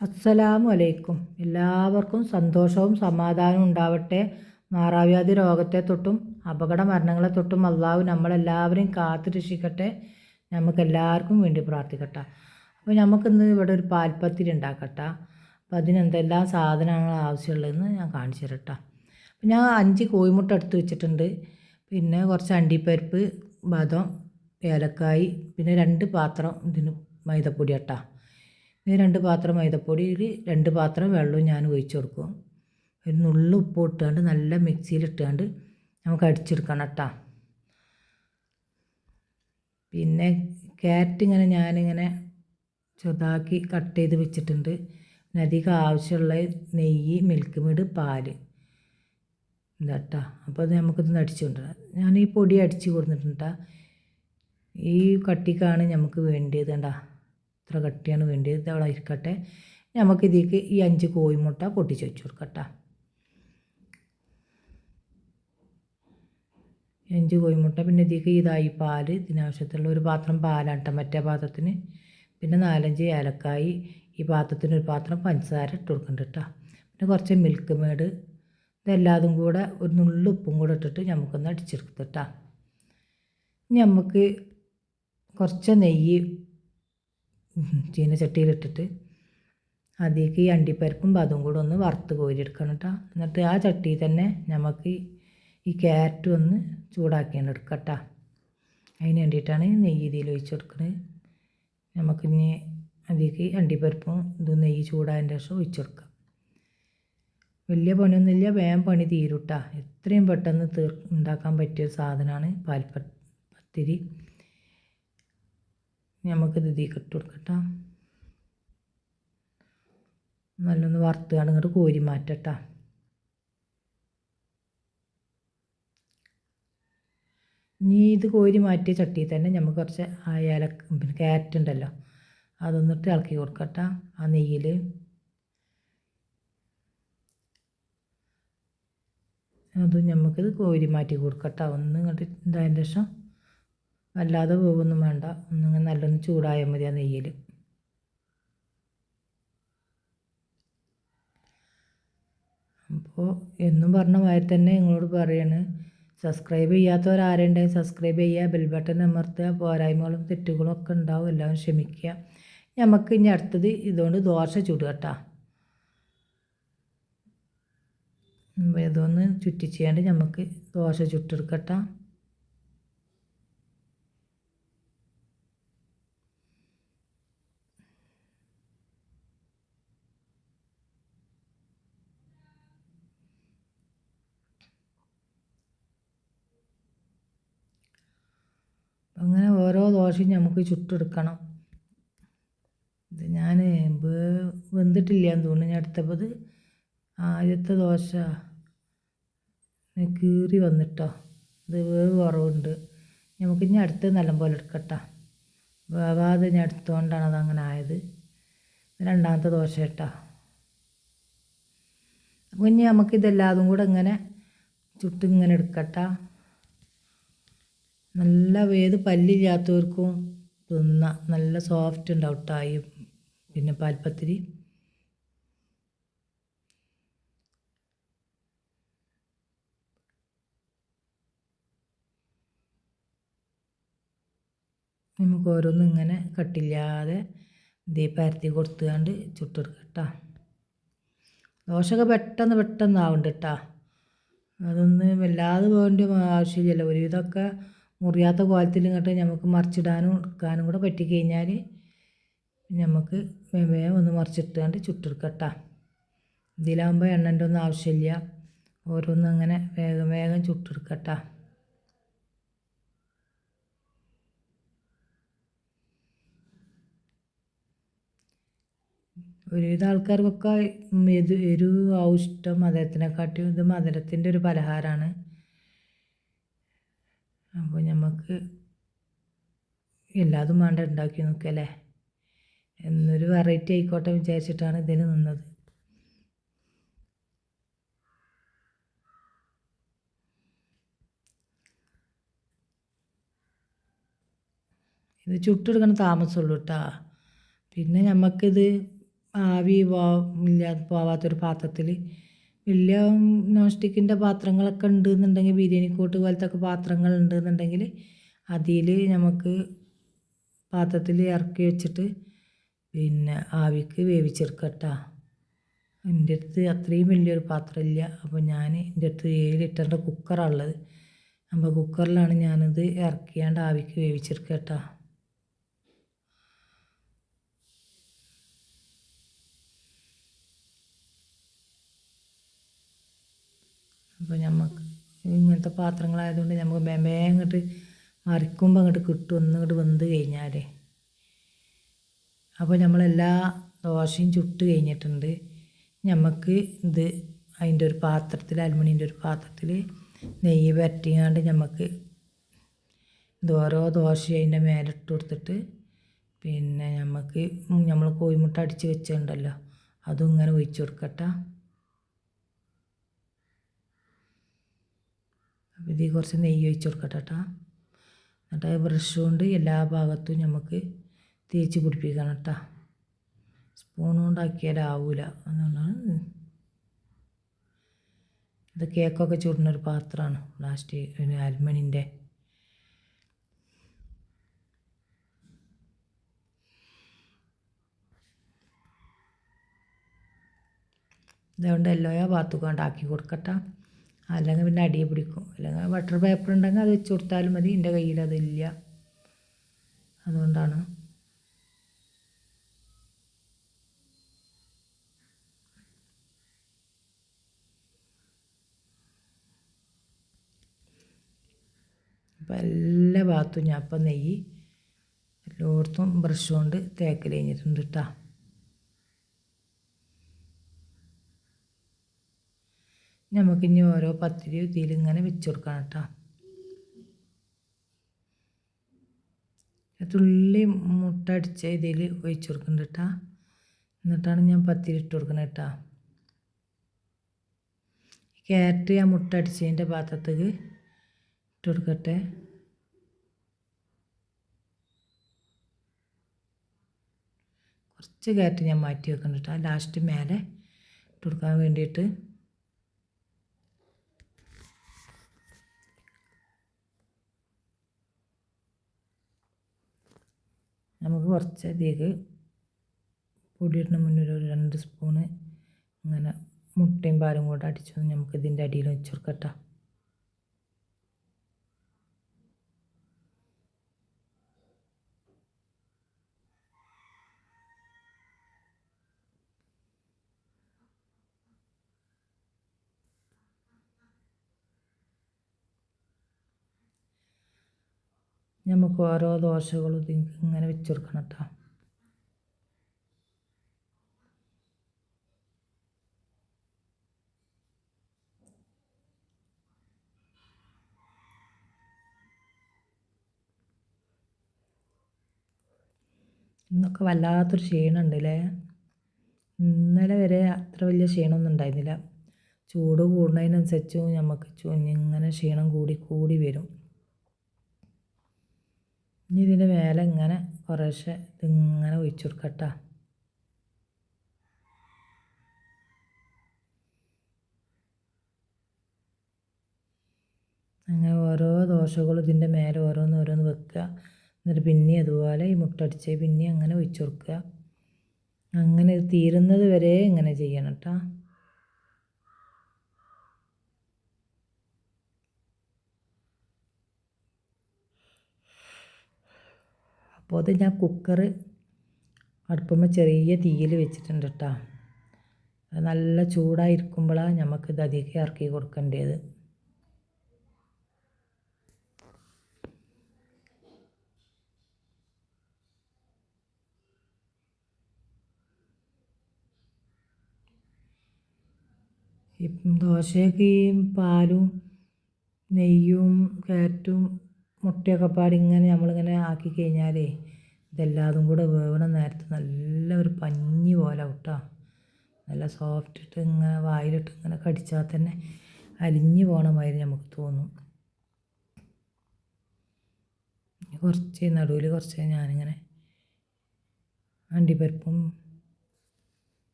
അസ്സലാമു അലൈക്കും എല്ലാവർക്കും സന്തോഷവും സമാധാനവും ഉണ്ടാവട്ടെ. മാറാവ്യാധി രോഗത്തെ തൊട്ടും അപകട മരണങ്ങളെ തൊട്ടും അള്ളാഹു നമ്മളെല്ലാവരെയും കാത്തു രക്ഷിക്കട്ടെ. നമുക്ക് എല്ലാവർക്കും വേണ്ടി പ്രാർത്ഥിക്കട്ടെ. അപ്പോൾ നമുക്കിന്ന് ഇവിടെ ഒരു പാൽപ്പത്തിരി ഉണ്ടാക്കട്ടെ. അപ്പോൾ അതിനെന്തെല്ലാം സാധനങ്ങൾ ആവശ്യമുള്ളതെന്ന് ഞാൻ കാണിച്ചു തരട്ടെ. അപ്പോൾ ഞാൻ അഞ്ച് കോഴിമുട്ട എടുത്ത് വെച്ചിട്ടുണ്ട്. പിന്നെ കുറച്ച് അണ്ടിപ്പരിപ്പ് ബദം ഏലക്കായി പിന്നെ രണ്ട് പാത്രം ഇതിന് മൈദപ്പൊടി ഇട്ടാ ഇത് രണ്ട് പാത്രം മൈദപ്പൊടിയിൽ രണ്ട് പാത്രം വെള്ളവും ഞാൻ ഒഴിച്ച് കൊടുക്കും. ഒരു നുള്ളു ഉപ്പ് ഇട്ടാണ്ട് നല്ല മിക്സിയിൽ ഇട്ടാണ്ട് നമുക്ക് അടിച്ചെടുക്കണം കേട്ടോ. പിന്നെ ക്യാരറ്റ് ഇങ്ങനെ ഞാനിങ്ങനെ ചെറുതാക്കി കട്ട് ചെയ്ത് വെച്ചിട്ടുണ്ട്. പിന്നെ അധികം ആവശ്യമുള്ള നെയ്യ് മിൽക്ക് മീഡ് പാൽ. ഇതാട്ടാ അപ്പോൾ നമുക്കിതൊന്ന് അടിച്ചു കൊണ്ടുവരാം. ഞാൻ ഈ പൊടി അടിച്ച് കൊടുത്തിട്ടുണ്ട് ഈ കട്ടിക്കാണ് നമുക്ക് വേണ്ടിയത് കണ്ടാ ഇത്ര കട്ടിയാണ് വേണ്ടത്. ഇത് അവിടെ ഇരിക്കട്ടെ നമുക്ക് ഇതിലേക്ക് ഈ അഞ്ച് കോഴിമുട്ട പൊട്ടിച്ച് വെച്ച് കൊടുക്കട്ടെ. അഞ്ച് കോഴിമുട്ട പിന്നെ ഇതിലേക്ക് ഇതായി പാൽ. ഇതിനാവശ്യത്തിലുള്ള ഒരു പാത്രം പാലാണ് കേട്ടോ മറ്റേ പാത്രത്തിന്. പിന്നെ നാലഞ്ച് ഏലക്കായി ഈ പാത്രത്തിന് ഒരു പാത്രം പഞ്ചസാര ഇട്ട് കൊടുക്കുന്നുണ്ട് കേട്ടോ പിന്നെ കുറച്ച് മിൽക്ക് മേഡ് ഇതെല്ലാതും കൂടെ ഒരു നുള്ളു ഉപ്പും കൂടെ ഇട്ടിട്ട് നമുക്കൊന്ന് അടിച്ചെടുത്തിട്ടാ നമുക്ക് കുറച്ച് നെയ്യ് ചീനച്ചട്ടിയിലിട്ടിട്ട് അതിലേക്ക് ഈ അണ്ടിപ്പരിപ്പും അതും കൂടെ ഒന്ന് വറുത്ത് കോരിയെടുക്കണം കേട്ടോ. എന്നിട്ട് ആ ചട്ടിയിൽ തന്നെ നമുക്ക് ഈ ക്യാരറ്റ് ഒന്ന് ചൂടാക്കിയാണ് എടുക്കട്ടോ അതിന് വേണ്ടിയിട്ടാണ് നെയ്യ് ഇതിൽ ഒഴിച്ച് കൊടുക്കുന്നത് നമുക്കിനി അതിലേക്ക് അണ്ടിപ്പരിപ്പും ഇത് നെയ്യ് ചൂടായതിന്റെ ശേഷം ഒഴിച്ച് കൊടുക്കാം. വലിയ പണിയൊന്നുമില്ല വേഗം പണി തീരുട്ടാ എത്രയും പെട്ടെന്ന് തീർ ഉണ്ടാക്കാൻ പറ്റിയ സാധനമാണ് പാൽപ്പത്തിരി. നമുക്കിത് ഇതിലേക്ക് ഇട്ട് കൊടുക്കട്ടോ. നല്ലൊന്ന് വറുത്തുകാണ് ഇങ്ങോട്ട് കോരി മാറ്റട്ടാ. ഇനി ഇത് കോരി മാറ്റിയ ചട്ടിയിൽ തന്നെ നമുക്ക് കുറച്ച് അയല പിന്നെ ക്യാരറ്റ് ഉണ്ടല്ലോ അതൊന്നിട്ട് ഇളക്കി കൊടുക്കട്ട ആ നെയ്യിൽ അതും നമുക്കിത് കോരി മാറ്റി കൊടുക്കട്ട. ഒന്ന് ഇങ്ങോട്ട് ഇതായതിന്റെ ശേഷം വല്ലാതെ വേവൊന്നും വേണ്ട. ഒന്നിങ്ങനെ നല്ലൊന്ന് ചൂടായാൽ മതി ആ നെയ്യിൽ അപ്പോൾ എന്നും പറഞ്ഞ മാതിരി തന്നെ നിങ്ങളോട് പറയാണ് സബ്സ്ക്രൈബ് ചെയ്യാത്തവരാരുണ്ടെങ്കിൽ സബ്സ്ക്രൈബ് ചെയ്യുക ബെൽ ബട്ടൺ അമർത്തുക പോരായ്മകളും തെറ്റുകളും ഒക്കെ ഉണ്ടാവും. എല്ലാവരും ക്ഷമിക്കുക. നമുക്ക് ഇനി അടുത്തത് ഇതുകൊണ്ട് ദോശ ചുടുക കേട്ടോ. ഇതൊന്ന് ചുറ്റിച്ചാണ്ട് നമുക്ക് ദോശ ചുട്ടെടുക്കട്ടോ അങ്ങനെ ഓരോ ദോശയും നമുക്ക് ചുട്ടെടുക്കണം. ഇത് ഞാൻ വെന്തിട്ടില്ല എന്ന് തോന്നുന്നു. ഞാൻ എടുത്തപ്പോൾ ആദ്യത്തെ ദോശ കീറി വന്നിട്ടോ. ഇത് വേവ് കുറവുണ്ട്. നമുക്ക് ഇനി അടുത്ത് നല്ലപോലെ എടുക്കട്ടോ. വേവാതെ ഞാൻ എടുത്തുകൊണ്ടാണ് അതങ്ങനെ ആയത്. രണ്ടാമത്തെ ദോശ കേട്ടോ. അപ്പോൾ ഇനി നമുക്കിതെല്ലാതും കൂടെ ഇങ്ങനെ ചുട്ടിങ്ങനെ എടുക്കട്ടോ. നല്ല ഏത് പല്ലില്ലാത്തവർക്കും തിന്നാം നല്ല സോഫ്റ്റ് ഉണ്ടാവും ട്ടായി പിന്നെ പാൽപ്പത്തിരി. നമുക്ക് ഓരോന്നും ഇങ്ങനെ കട്ടില്ലാതെ ഇതേ പരത്തി കൊടുത്തുകൊണ്ട് ചുട്ടെടുക്കുക കേട്ടോ ദോശയൊക്കെ പെട്ടെന്ന് പെട്ടെന്ന് ആവുന്നുണ്ട് കേട്ടോ അതൊന്നും വല്ലാതെ പോകേണ്ട ആവശ്യമില്ലല്ലോ. ഒരുവിധമൊക്കെ മുറിയാത്ത കോലത്തിൽ ഇങ്ങോട്ട് നമുക്ക് മറിച്ചിടാനും എടുക്കാനും കൂടെ പറ്റിക്കഴിഞ്ഞാൽ നമുക്ക് വേഗം ഒന്ന് മറിച്ചിട്ടുകൊണ്ട് ചുട്ടെടുക്കട്ടാ. ഇതിലാകുമ്പോൾ എണ്ണന്റെ ഒന്നും ആവശ്യമില്ല. ഓരോന്നും അങ്ങനെ വേഗം വേഗം ചുട്ടെടുക്കട്ടാ. ഒരുവിധ ആൾക്കാർക്കൊക്കെ ഇത് എരിവ് ആവും ഇഷ്ടം മധുരത്തിനെക്കാട്ടിയും ഇത് മധുരത്തിന്റെ ഒരു പലഹാരമാണ് അപ്പോൾ നമുക്ക് എല്ലാതും വേണ്ട ഉണ്ടാക്കി നോക്കല്ലേ? എന്നൊരു വെറൈറ്റി ആയിക്കോട്ടെ വിചാരിച്ചിട്ടാണ് ഇതിന് നിന്നത്. ഇത് ചുട്ടെടുക്കണ താമസമുള്ളൂ കേട്ടോ പിന്നെ നമുക്കിത് ആവി ഇല്ലാതെ പോവാത്തൊരു പാത്രത്തിൽ വലിയ നോൺ സ്റ്റിക്കിന്റെ പാത്രങ്ങളൊക്കെ ഉണ്ട് എന്നുണ്ടെങ്കിൽ ബിരിയാണി കോട്ട് പോലത്തെ ഒക്കെ പാത്രങ്ങൾ ഉണ്ട് എന്നുണ്ടെങ്കിൽ അതിൽ നമുക്ക് പാത്രത്തിൽ ഇറക്കി വെച്ചിട്ട് പിന്നെ ആവിക്ക് വേവിച്ചെടുക്കട്ടോ. എന്റെ അടുത്ത് അത്രയും വലിയൊരു പാത്രമില്ല അപ്പോൾ ഞാൻ എന്റെ അടുത്ത് ഏഴ് ലിറ്ററിന്റെ കുക്കറാണ് ഉള്ളത് അപ്പോൾ കുക്കറിലാണ് ഞാനിത് ഇറക്കിയാണ്ട് ആവിക്ക് വേവിച്ചെടുക്കുക അപ്പോൾ നമുക്ക് ഇങ്ങനത്തെ പാത്രങ്ങളായതുകൊണ്ട് നമുക്ക് വേഗം അങ്ങോട്ട് മറിക്കുമ്പോൾ അങ്ങോട്ട് കിട്ടും. ഒന്നിങ്ങോട്ട് വെന്ത് കഴിഞ്ഞാൽ അപ്പോൾ നമ്മളെല്ലാ ദോശയും ചുട്ട് കഴിഞ്ഞിട്ടുണ്ട്. നമുക്ക് ഇത് അതിന്റെ ഒരു പാത്രത്തിൽ അലുമിനിയന്റെ ഒരു പാത്രത്തിൽ നെയ്യ് പരട്ടിയാണ്ട് നമുക്ക് ഇത് ഓരോ ദോശ അതിന്റെ മേലെ ഇട്ട് കൊടുത്തിട്ട് പിന്നെ നമുക്ക് നമ്മൾ കോഴിമുട്ട അടിച്ച് വെച്ചിട്ടുണ്ടല്ലോ അതും ഇങ്ങനെ ഒഴിച്ചു കൊടുക്കട്ടെ. ഇതിൽ കുറച്ച് നെയ്യ് ഒഴിച്ച് കൊടുക്കട്ടെ കേട്ടോ എന്നിട്ട് ബ്രഷ് കൊണ്ട് എല്ലാ ഭാഗത്തും നമുക്ക് തേച്ച് പിടിപ്പിക്കണം കേട്ടോ സ്പൂൺ കൊണ്ടാക്കിയാലാവൂല അതുകൊണ്ടാണ് ഇത് കേക്കൊക്കെ ചൂടുന്നൊരു പാത്രമാണ് പ്ലാസ്റ്റിക് അലുമിനിന്റെ ഇതുകൊണ്ട് എല്ലാ ഭാഗത്തുകൊണ്ട് ആക്കി കൊടുക്കട്ടെ അല്ലെങ്കിൽ പിന്നെ അടിയെ പിടിക്കും. അല്ലെങ്കിൽ ബട്ടർ പേപ്പർ ഉണ്ടെങ്കിൽ അത് വെച്ച് കൊടുത്താലും മതി. എന്റെ കയ്യിൽ അതില്ല. അതുകൊണ്ടാണ്. അപ്പോൾ എല്ലാ ഭാഗത്തും ഞാൻ അപ്പം നെയ്യ് എല്ലായിടത്തും ബ്രഷ് കൊണ്ട് തേക്കൽ കഴിഞ്ഞിട്ടുണ്ട് കേട്ടോ നമുക്കിനി ഓരോ പത്തിരി ഇതിൽ ഇങ്ങനെ വെച്ച് കൊടുക്കണം കേട്ടോ. തുള്ളി മുട്ട അടിച്ച ഇതിൽ ഒഴിച്ച് കൊടുക്കുന്നുണ്ട് കേട്ടോ. എന്നിട്ടാണ് ഞാൻ പത്തിരി ഇട്ട് കൊടുക്കുന്നത് കേട്ടോ. ക്യാരറ്റ് ഞാൻ മുട്ട അടിച്ചതിന്റെ പാത്രത്തേക്ക് ഇട്ട് കൊടുക്കട്ടെ. കുറച്ച് ക്യാരറ്റ് ഞാൻ മാറ്റി വെക്കുന്നുണ്ട് കേട്ടോ. ലാസ്റ്റ് മേലെ ഇട്ട് കൊടുക്കാൻ വേണ്ടിയിട്ട്. നമുക്ക് കുറച്ച് അതിലേക്ക് പൊടിയിടുന്ന മുന്നേ ഒരു രണ്ട് സ്പൂണ് അങ്ങനെ മുട്ടയും പാലും കൂടെ അടിച്ചു നമുക്ക് ഇതിന്റെ അടിയിൽ വെച്ച് കൊടുക്കട്ടോ നമുക്ക് ഓരോ ദോശകളും ഇങ്ങനെ വെച്ച് കൊടുക്കണം കേട്ടോ ഇന്നൊക്കെ വല്ലാത്തൊരു ക്ഷീണമുണ്ട് അല്ലേ ഇന്നലെ വരെ അത്ര വലിയ ക്ഷീണമൊന്നും ഉണ്ടായിരുന്നില്ല. ചൂട് കൂടുന്നതിനനുസരിച്ചും നമുക്ക് ഇങ്ങനെ ക്ഷീണം കൂടി കൂടി വരും. ഇനി ഇതിന്റെ മേലെ ഇങ്ങനെ കുറേശ്ശെ ഇതിങ്ങനെ ഒഴിച്ചു കൊടുക്കട്ടോ അങ്ങനെ ഓരോ ദോശകളും ഇതിന്റെ മേലെ ഓരോന്ന് ഓരോന്ന് വെക്കുക. എന്നിട്ട് പിന്നെ അതുപോലെ ഈ മുട്ടടിച്ച് പിന്നെ അങ്ങനെ ഒഴിച്ചു കൊടുക്കുക അങ്ങനെ തീരുന്നത് വരെ ഇങ്ങനെ ചെയ്യണം കേട്ടോ അപ്പോൾ അത് ഞാൻ കുക്കർ അടുപ്പുമ്പോൾ ചെറിയ തീയിൽ വെച്ചിട്ടുണ്ട് കേട്ടോ നല്ല ചൂടായിരിക്കുമ്പോഴാണ് നമുക്കിത് അധികം ഇറക്കി കൊടുക്കേണ്ടത്. ദോശയൊക്കെ ഈ പാലും നെയ്യും കാരറ്റും മുട്ടയൊക്കെ പാടി ഇങ്ങനെ നമ്മളിങ്ങനെ ആക്കി കഴിഞ്ഞാലേ ഇതെല്ലാതും കൂടെ വേവണ നേരത്ത് നല്ല ഒരു പഞ്ഞി പോലെ കേട്ടോ നല്ല സോഫ്റ്റ് ഇട്ട് ഇങ്ങനെ വായിലിട്ട് ഇങ്ങനെ കടിച്ചാൽ തന്നെ അലിഞ്ഞു പോണ മാതിരി നമുക്ക് തോന്നും. കുറച്ച് നടുവിൽ കുറച്ച് ഞാനിങ്ങനെ അണ്ടിപ്പരിപ്പും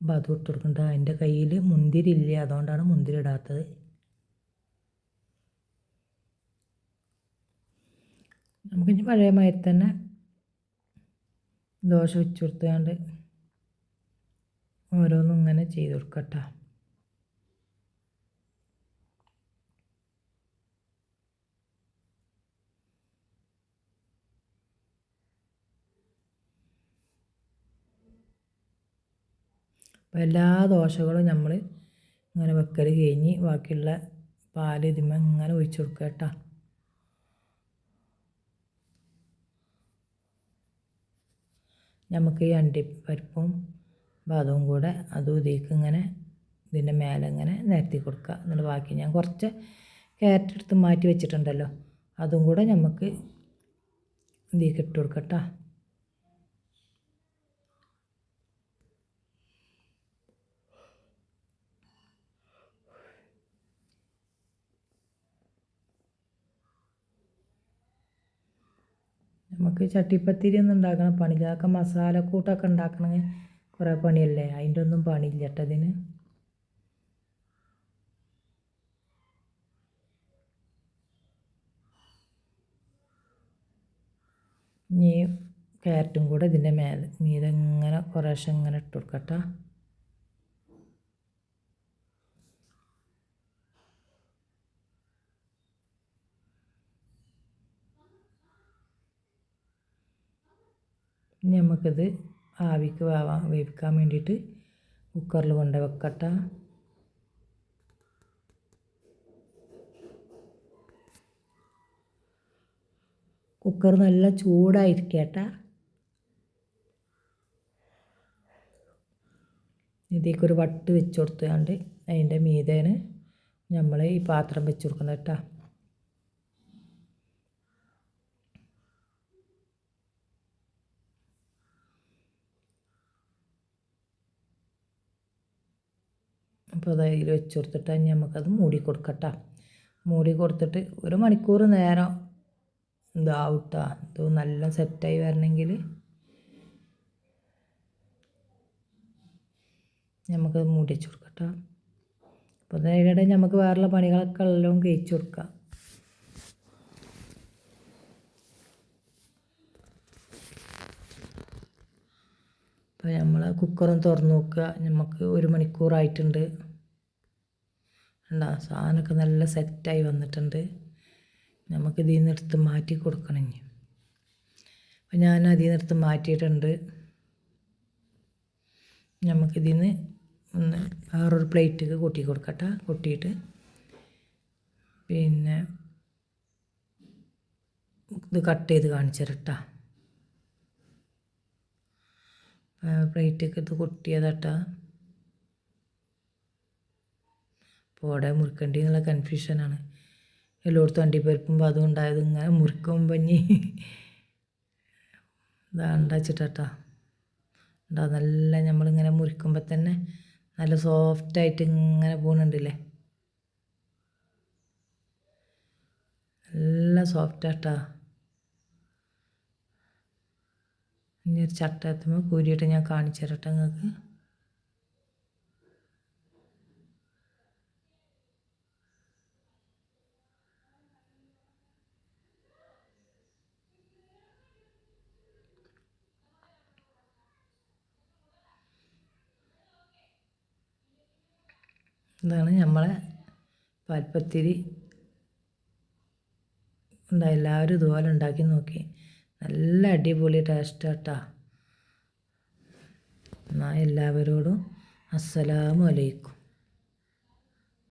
അത് ഇട്ട് കൊടുക്കുന്നുണ്ട്. അതിന്റെ കയ്യിൽ മുന്തിരി ഇല്ല അതുകൊണ്ടാണ് മുന്തിരി ഇടാത്തത്. നമുക്കിനി പഴയ മാതിരി തന്നെ ദോശ വെച്ച് കൊടുത്തുകൊണ്ട് ഓരോന്നും ഇങ്ങനെ ചെയ്ത് കൊടുക്കട്ടോ. എല്ലാ ദോശകളും നമ്മൾ ഇങ്ങനെ വെക്കൽ കഴിഞ്ഞ് ബാക്കിയുള്ള പാൽ ഇതിന്മേൽ ഇങ്ങനെ ഒഴിച്ചു കൊടുക്കുക കേട്ടോ നമുക്ക് ഈ അണ്ടിപ്പരിപ്പും ബാദവും കൂടെ അതും ഇതിലേക്ക് ഇങ്ങനെ ഇതിന്റെ മേലെ ഇങ്ങനെ നിരത്തി കൊടുക്കുക. എന്നിട്ട് ബാക്കി ഞാൻ കുറച്ച് ക്യാരറ്റ് എടുത്ത് മാറ്റി വെച്ചിട്ടുണ്ടല്ലോ. അതും കൂടെ നമുക്ക് ഇതിലേക്ക് ഇട്ട് കൊടുക്കട്ടോ നമുക്ക് ചട്ടിപ്പത്തിരി ഒന്നും ഉണ്ടാക്കണ പണിയില്ല. അതൊക്കെ മസാലക്കൂട്ടൊക്കെ ഉണ്ടാക്കണമെങ്കിൽ കുറേ പണിയല്ലേ? അതിന്റെ ഒന്നും പണിയില്ല കേട്ടോ ഇതിന്. ഇനി ക്യാരറ്റും കൂടെ ഇതിന്റെ മേലെ മീതെ ഇങ്ങനെ കുറേശ്ശെ ഇങ്ങനെ ഇട്ട് കൊടുക്കട്ടോ ഇനി നമുക്കിത് ആവിക്ക് വേവാൻ വേവിക്കാൻ വേണ്ടിയിട്ട് കുക്കറിൽ കൊണ്ട് വെക്കട്ട. കുക്കർ നല്ല ചൂടായിരിക്കട്ട. ഇതേക്കൊരു വട്ട് വെച്ച് കൊടുത്തുകൊണ്ട് അതിന്റെ മീതേന് നമ്മൾ ഈ പാത്രം വെച്ച് കൊടുക്കണം കേട്ടോ. അപ്പോൾ അതിൽ വെച്ച് കൊടുത്തിട്ട് ഇനി നമുക്കത് മൂടി കൊടുക്കട്ടോ. മൂടി കൊടുത്തിട്ട് ഒരു മണിക്കൂർ നേരം ഇതാവട്ട ഇത് നല്ല സെറ്റായി വരണമെങ്കിൽ നമുക്കത് മൂടി വെച്ച് കൊടുക്കട്ടോ. അപ്പോൾ അതിനിടെ നമുക്ക് വേറെയുള്ള പണികളൊക്കെ എല്ലാം കഴിച്ചു കൊടുക്കാം. അപ്പോൾ നമ്മൾ കുക്കറും തുറന്നു നോക്കുക. നമുക്ക് ഒരു മണിക്കൂറായിട്ടുണ്ട്. ഉണ്ടോ സാധനമൊക്കെ നല്ല സെറ്റായി വന്നിട്ടുണ്ട്. നമുക്ക് ഇതിൽ നിന്ന് എടുത്ത് മാറ്റി കൊടുക്കണം ഇനി. അപ്പം ഞാൻ അതിൽ നിന്ന് എടുത്ത് മാറ്റിയിട്ടുണ്ട് നമുക്കിതിൽ നിന്ന് ഒന്ന് വേറൊരു പ്ലേറ്റ് കൊട്ടി കൊടുക്കട്ടെ. കൊട്ടിയിട്ട് പിന്നെ ഇത് കട്ട് ചെയ്ത് കാണിച്ചു തരട്ടാ. പ്ലേറ്റിക്ക് ഇത് കൊട്ടിയതാട്ടാ. അപ്പോൾ മുറുക്കണ്ടി എന്നുള്ള കൺഫ്യൂഷനാണ് എല്ലായിടത്തും അണ്ടിപ്പരിപ്പും അതും ഉണ്ടായത് ഇങ്ങനെ മുറുക്കും പഞ്ഞി. ഇതാ ഉണ്ടാച്ചിട്ടാ ഉണ്ടാ നല്ല നമ്മളിങ്ങനെ മുറിക്കുമ്പോൾ തന്നെ നല്ല സോഫ്റ്റായിട്ട് ഇങ്ങനെ പോകുന്നുണ്ടല്ലേ നല്ല സോഫ്റ്റാട്ടാ ഇനി ഒരു ചട്ടത്തുമ്പോൾ കൂരിയിട്ട് ഞാൻ കാണിച്ചു തരട്ടെ നിങ്ങൾക്ക് ഇതാണ് നമ്മളെ പാൽപ്പത്തിരി. എന്താ എല്ലാവരും ഇതുപോലെ ഉണ്ടാക്കി നോക്കി. നല്ല അടിപൊളി ടേസ്റ്റ് കേട്ടോ എന്നാൽ എല്ലാവരോടും അസ്സലാമു അലൈക്കും.